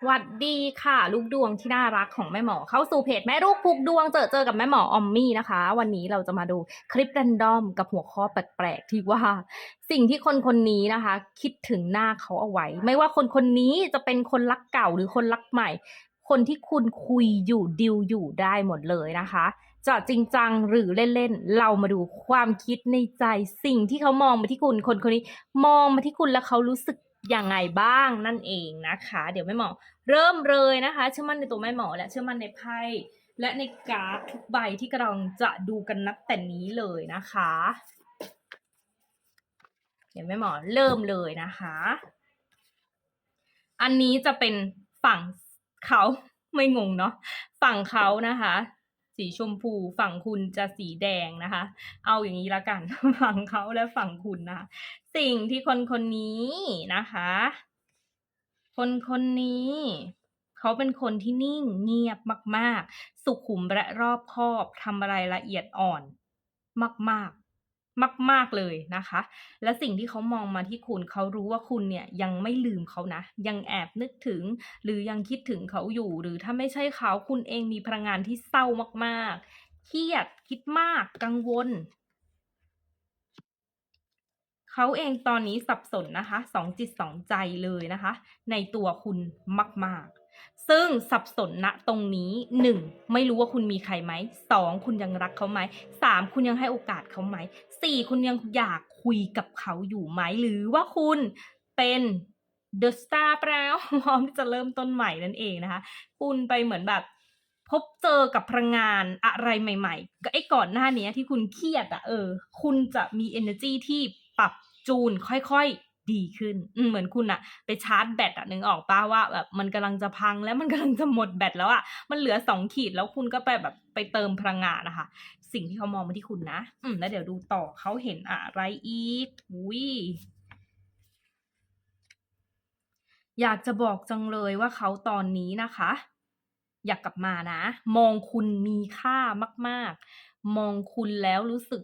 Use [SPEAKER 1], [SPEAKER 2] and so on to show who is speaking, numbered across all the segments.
[SPEAKER 1] สวัสดีค่ะ ลูกดวงที่น่ารักของแม่หมอ เข้าสู่เพจแม่ลูกผูกดวงเจอเจอกับแม่หมอออมมี่นะคะ วันนี้เราจะมาดูคลิปรันดอมกับหัวข้อแปลกๆที่ว่า สิ่งที่คนคนนี้นะคะ คิดถึงหน้าเขาเอาไว้ ไม่ว่าคนคนนี้จะเป็นคนรักเก่าหรือคนรักใหม่ คนที่คุณคุยอยู่ดิวอยู่ได้หมดเลยนะคะ จะจริงจังหรือเล่นๆเรามาดูความคิดในใจ สิ่งที่เขามองมาที่คุณคนคนนี้ มองมาที่คุณแล้วเขารู้สึก ยังไงบ้างนั่นเองนะคะ เดี๋ยวแม่หมอ เริ่มเลยนะคะ เชื่อมั่นในตัวแม่หมอ และเชื่อมั่นในไพ่และในการ์ดทุกใบที่กำลังจะดูกันนับแต่นี้เลยนะคะ เดี๋ยวแม่หมอเริ่มเลยนะคะ อันนี้จะเป็นฝั่งเขาไม่งงเนาะฝั่งเขานะคะ สีชมพูฝั่งคุณจะสีแดงนะคะ เอาอย่างนี้ละกัน ฝั่งเขาและฝั่งคุณนะคะสิ่งที่คนคนนี้นะคะ คนคนนี้เขาเป็นคนที่นิ่งเงียบมาก ๆ สุขุมและรอบคอบทำอะไรละเอียดอ่อนมากๆ มาก ๆเลยนะคะ และสิ่งที่เขามองมาที่คุณเขารู้ว่าคุณเนี่ยยังไม่ลืมเขานะ ยังแอบนึกถึง หรือยังคิดถึงเขาอยู่ หรือถ้าไม่ใช่เขาคุณเองมีพลังงานที่เศร้ามากๆเครียดคิดมากกังวลเขาเองตอนนี้สับสนนะคะสองจิตสองใจเลยนะคะ ในตัวคุณมาก ๆ ซึ่งสับสนณตรงนี้หนึ่งไม่รู้ว่าคุณมีใครไหมสองคุณยังรักเขาไหมสามคุณยังให้โอกาสเขาไหมสี่คุณยังอยากคุยกับเขาอยู่ไหม หรือว่าคุณเป็นเดอะสตาร์แล้วพร้อมที่จะเริ่มต้นใหม่นั่นเองนะคะ คุณไปเหมือนแบบพบเจอกับพลังงานอะไรใหม่ๆก็ไอ้ก่อนหน้านี้ที่คุณเครียดอะเออ คุณจะมี energy ที่ปรับจูนค่อยๆ ดีขึ้น เหมือนคุณอะไปชาร์จแบตอะนึกออกป้าว่าแบบมันกำลังจะพังแล้วมันกำลังจะหมดแบตแล้วอะมันเหลือสองขีดแล้วคุณก็ไปแบบไปเติมพลังงานนะคะ สิ่งที่เขามองมาที่คุณนะ อืมแล้วเดี๋ยวดูต่อเขาเห็นอะไรอีกอุ้ยอยากจะบอกจังเลยว่าเขาตอนนี้นะคะ อยากกลับมานะ มองคุณมีค่ามาก ๆ มองคุณแล้วรู้สึก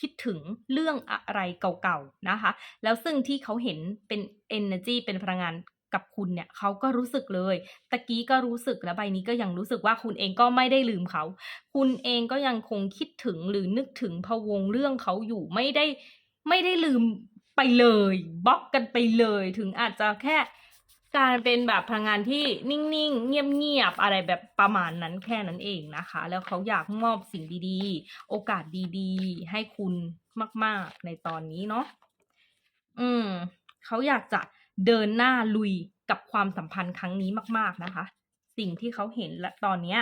[SPEAKER 1] คิดถึงเรื่องอะไรเก่าๆนะคะ แล้วซึ่งที่เขาเห็นเป็น energy เป็นพลังงานกับคุณเนี่ยเขาก็รู้สึกเลย ตะกี้ก็รู้สึกแล้วใบนี้ก็ยังรู้สึกว่าคุณเองก็ไม่ได้ลืมเขา คุณเองก็ยังคงคิดถึงหรือนึกถึงพะวงเรื่องเขาอยู่ไม่ได้ไม่ได้ลืมไปเลยบล็อกกันไปเลยถึงอาจจะแค่ การเป็นแบบพลังงานที่นิ่งๆ เงียบๆ อะไรแบบประมาณนั้นแค่นั้นเองนะคะ แล้วเขาอยากมอบสิ่งดีๆ โอกาสดีๆ ให้คุณมาก ๆ ในตอนนี้เนาะ อืม เขาอยากจะเดินหน้าลุยกับความสัมพันธ์ครั้งนี้มาก ๆ นะคะ สิ่งที่เขาเห็นและตอนเนี้ย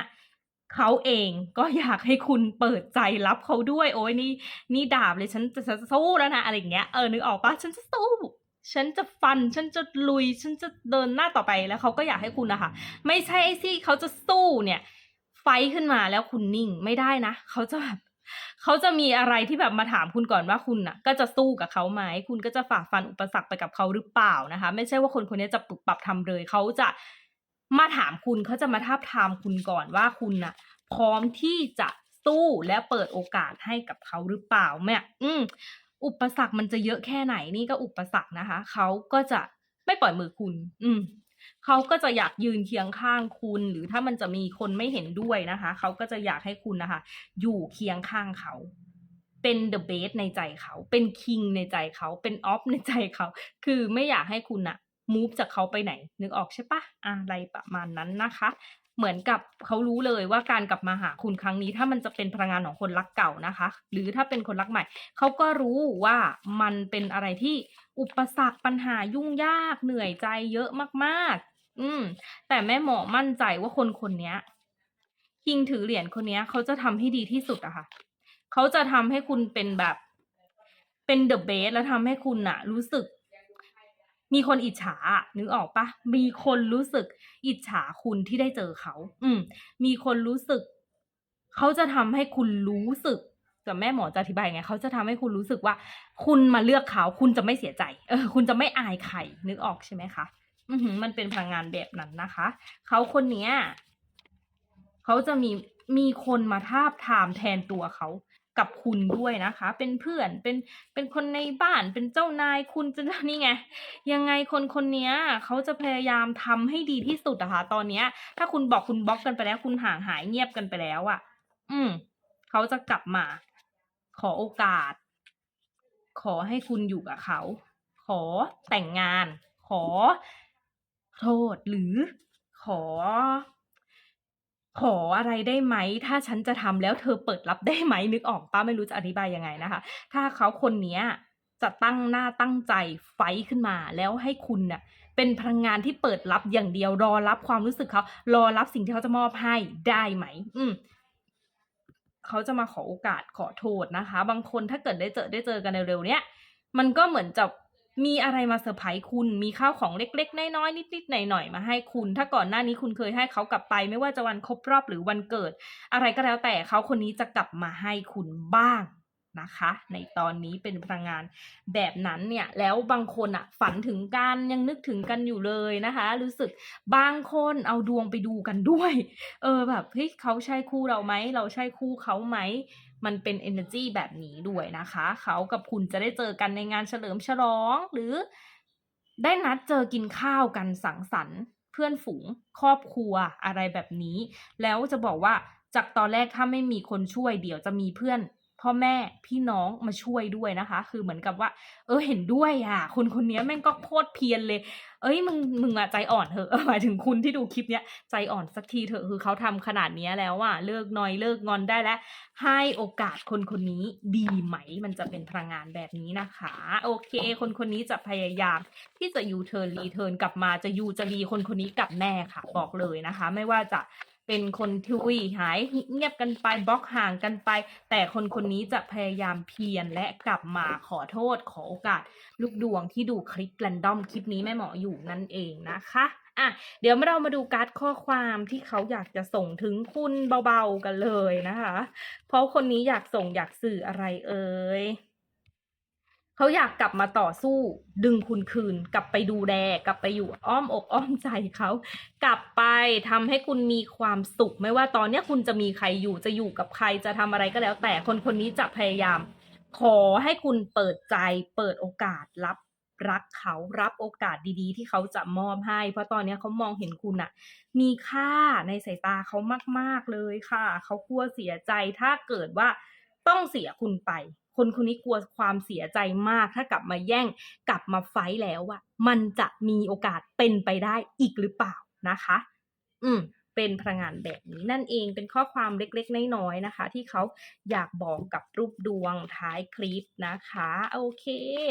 [SPEAKER 1] เขาเองก็อยากให้คุณเปิดใจรับเขาด้วย โอ้ยนี่นี่ดาบเลยฉันจะจะสู้แล้วนะอะไรอย่างเงี้ย เออนึกออกปะฉันจะสู้ ฉันจะฟัน ฉันจะลุย ฉันจะเดินหน้าต่อไปแล้วเขาก็อยากให้คุณนะคะ ไม่ใช่ไอ้ที่เขาจะสู้เนี่ย ไฟขึ้นมาแล้วคุณนิ่งไม่ได้นะเขาจะแบบเขาจะมีอะไรที่แบบมาถามคุณก่อนว่าคุณน่ะ ก็จะสู้กับเขาไหมคุณก็จะฝ่าฟันอุปสรรคไปกับเขาหรือเปล่านะคะ ไม่ใช่ว่าคนคนนี้จะปรับปรับทำเลยเขาจะมาถามคุณเขาจะมาทาบทามคุณก่อนว่าคุณน่ะ พร้อมที่จะสู้และเปิดโอกาสให้กับเขาหรือเปล่าแม่อืม อุปสรรคมันจะเยอะแค่ไหนนี่ก็อุปสรรคนะคะเขาก็จะไม่ปล่อยมือคุณ อืมเขาก็จะอยากยืนเคียงข้างคุณ หรือถ้ามันจะมีคนไม่เห็นด้วยนะคะเขาก็จะอยากให้คุณนะคะ อยู่เคียงข้างเขา เป็นเดอะเบสในใจเขา เป็นคิงในใจเขาเป็นออฟในใจเขา คือไม่อยากให้คุณอะมูฟจากเขาไปไหน นึกออกใช่ปะอะไรประมาณนั้นนะคะ เหมือนกับเขารู้เลยว่าการกลับมาหาคุณครั้งนี้ ถ้ามันจะเป็นพลังงานของคนรักเก่านะคะ หรือถ้าเป็นคนรักใหม่เขาก็รู้ว่ามันเป็นอะไรที่อุปสรรคปัญหายุ่งยากเหนื่อยใจเยอะมากๆ อืม แต่แม่หมอมั่นใจว่าคนคนนี้ยคิงถือเหรียญคนนี้เขาจะทำให้ดีที่สุดอะค่ะเขาจะทำให้คุณเป็นแบบเป็นเดอะเบสแล้วทำให้คุณอะรู้สึก มีคนอิจฉานึกออกปะมีคนรู้สึกอิจฉาคุณที่ได้เจอเขา อืม มีคนรู้สึก เขาจะทำให้คุณรู้สึกกับแม่หมอจะอธิบายไงเขาจะทำให้คุณรู้สึกว่า คุณมาเลือกเขาคุณจะไม่เสียใจเออคุณจะไม่อายใครนึกออกใช่ไหมคะอือมันเป็นพลังงานแบบนั้นนะคะ เขาคนเนี้ยเขาจะมีมีคนมาทาบทามแทนตัวเขา กับคุณด้วยนะคะ เป็นเพื่อนเป็นเป็นคนในบ้านเป็นเจ้านายคุณจะนี่ไงยังไงคนคนนี้เขาจะพยายามทำให้ดีที่สุดอะค่ะตอนเนี้ย ถ้าคุณบอกคุณบล็อกกันไปแล้ว คุณห่างหายเงียบกันไปแล้วอะอืมเขาจะกลับมา ขอโอกาส ขอให้คุณอยู่กับเขาขอแต่งงาน ขอโทษหรือขอ ขออะไรได้ไหม ถ้าฉันจะทำแล้วเธอเปิดรับได้ไหมนึกออกปล่าไม่รู้จะอธิบายยังไงนะคะ ถ้าเขาคนเนี้ยจะตั้งหน้าตั้งใจไฟขึ้นมา แล้วให้คุณน่ะเป็นพลังงานที่เปิดรับอย่างเดียวรอรับความรู้สึกเขา รอรับสิ่งที่เขาจะมอบให้ได้ไหม อืมเขาจะมาขอโอกาสขอโทษนะคะ บางคนถ้าเกิดได้เจอได้เจอกันเร็วๆเนี้ยมันก็เหมือนจะ มีอะไรมาเซอร์ไพรส์คุณมีข้าวของเล็ก ๆ น้อยๆนิดๆหน่อยๆมาให้คุณ ถ้าก่อนหน้านี้คุณเคยให้เขากลับไป ไม่ว่าจะวันครบรอบหรือวันเกิด อะไรก็แล้วแต่เขาคนนี้จะกลับมาให้คุณบ้าง นะคะ ในตอนนี้เป็นพลังงานแบบนั้นเนี่ย แล้วบางคนน่ะฝันถึงกันยังนึกถึงกันอยู่เลยนะคะ รู้สึกบางคนเอาดวงไปดูกันด้วย เออแบบเฮ้ยเขาใช่คู่เราไหม เราใช่คู่เขาไหมมันเป็นเอเนอร์จีแบบนี้ด้วยนะคะ เขากับคุณจะได้เจอกันในงานเฉลิมฉลอง หรือได้นัดเจอกินข้าวกันสังสรรค์ เพื่อนฝูงครอบครัวอะไรแบบนี้ แล้วจะบอกว่าจากตอนแรกถ้าไม่มีคนช่วยเดี๋ยวจะมีเพื่อน พ่อแม่พี่น้องมาช่วยด้วยนะคะ คือเหมือนกับว่า เออเห็นด้วยอะคนคนนี้แม่งก็โคตรเพียรเลยเฮ้ยมึงมึงอะใจอ่อนเถอะหมายถึงคุณที่ดูคลิปเนี้ยใจอ่อนสักทีเถอะคือเขาทำขนาดเนี้ยแล้วอะเลิกนอยเลิกงอนได้แล้ว ให้โอกาสคนคนนี้ดีไหม มันจะเป็นพลังงานแบบนี้นะคะ โอเค คนคนนี้จะพยายามที่จะยูเทิร์นรีเทิร์นกลับมาจะยูจะรีคนคนนี้กลับแน่ค่ะ บอกเลยนะคะ ไม่ว่าจะ เป็นคนที่หายเงียบกันไปบล็อกห่างกันไป แต่คนคนนี้จะพยายามเพียรและกลับมาขอโทษขอโอกาส ลูกดวงที่ดูคลิป random คลิปนี้แม่หมออยู่นั่นเองนะคะอะเดี๋ยวเรามาดูการ์ดข้อความที่เขาอยากจะส่งถึงคุณเบาๆกันเลยนะคะ เพราะคนนี้อยากส่งอยากสื่ออะไรเอ่ย เขาอยากกลับมาต่อสู้ ดึงคุณคืน กลับไปดูแลกลับไปอยู่อ้อมอกอ้อมใจเขา กลับไปทำให้คุณมีความสุข ไม่ว่าตอนเนี้ยคุณจะมีใครอยู่จะอยู่กับใครจะทำอะไรก็แล้ว แต่คนคนนี้จะพยายาม ขอให้คุณเปิดใจ เปิดโอกาสรับรักเขารับโอกาสดีๆ ที่เขาจะมอบให้ เพราะตอนนี้เขามองเห็นคุณน่ะมีค่าในสายตาเขามาก ๆเลยค่ะ เขากลัวเสียใจถ้าเกิดว่าต้องเสียคุณไป คนคนนี้กลัวความเสียใจมาก ถ้ากลับมาแย่งกลับมาไฟแล้วอะมันจะมีโอกาสเป็นไปได้อีกหรือเปล่านะคะ อืมเป็นพลังงานแบบนี้นั่นเองเป็นข้อความเล็กๆ น้อยๆนะคะ ที่เขาอยากบอกกับรูปดวงท้ายคลิปนะคะ โอเค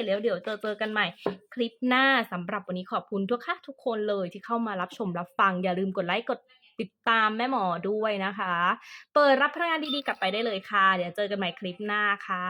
[SPEAKER 1] แล้วเดี๋ยวเจอเจอกันใหม่คลิปหน้าสำหรับวันนี้ขอบคุณทุกค่ะทุกคนเลยที่เข้ามารับชมรับฟัง อย่าลืมกดไลก์กดติดตามแม่หมอด้วยนะคะ เปิดรับพลังงานดีๆกลับไปได้เลยค่ะ เดี๋ยวเจอกันใหม่คลิปหน้าค่ะ